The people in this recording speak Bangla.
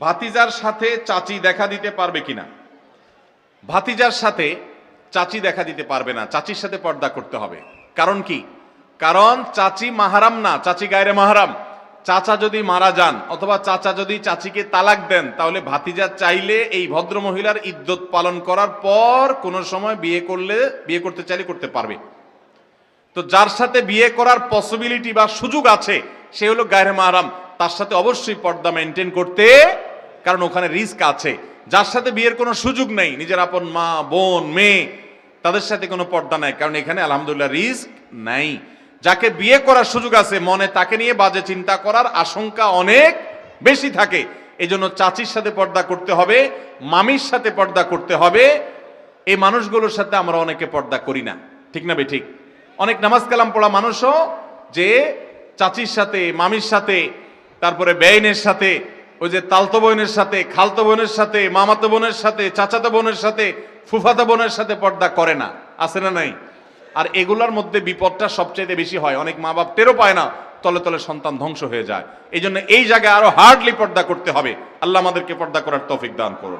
ভাতিজার সাথে চাচি দেখা দিতে পারবে কিনা? ভাতিজার সাথে চাচি দেখা দিতে পারবে না। চাচির সাথে পর্দা করতে হবে। কারণ কি? কারণ চাচি মাহারাম না। চাচি গায়রে মাহারাম। চাচা যদি মারা যান অথবা চাচা যদি চাচিকে তালাক দেন, তাহলে ভাতিজা চাইলে এই ভদ্র মহিলার ইদ্যত পালন করার পর কোনো সময় বিয়ে করলে, বিয়ে করতে চাইলে করতে পারবে। তো যার সাথে বিয়ে করার পসিবিলিটি বা সুযোগ আছে, সে হলো গায়ের মাহারাম। তার সাথে অবশ্যই পর্দা মেনটেন করতে কারণ ওখানে রিস্ক আছে। যার সাথে বিয়ের কোনো সুযোগ নেই, নিজের আপন মা, বোন, মেয়ে, তাদের সাথে কোনো পর্দা নাই, কারণ এখানে আলহামদুলিল্লাহ রিস্ক নাই। যাকে বিয়ে করার সুযোগ আছে, মনে তাকে নিয়ে বাজে চিন্তা করার আশঙ্কা অনেক বেশি থাকে। এই জন্য চাচির সাথে পর্দা করতে হবে, মামির সাথে পর্দা করতে হবে। এই মানুষগুলোর সাথে আমরা অনেকে পর্দা করি না। ঠিক না বে ঠিক? অনেক নামাজ কালাম পড়া মানুষও যে চাচির সাথে, মামির সাথে, তারপরে বেইনের সাথে ওই যে তালতো বোনের সাথে, খালতো বোনের সাথে, মামাতো বোনের সাথে, চাচাতো বোনের সাথে, ফুফাতো বোনের সাথে পর্দা করে না। আছে না নাই? আর এগুলার মধ্যে বিপদটা সবচেয়ে বেশি হয়। অনেক মা বাপ টেরও পায় না, তলে তলে সন্তান ধ্বংস হয়ে যায়। এই জন্য এই জায়গায় আরও হার্ডলি পর্দা করতে হবে। আল্লাহ আমাদেরকে পর্দা করার তৌফিক দান করুন।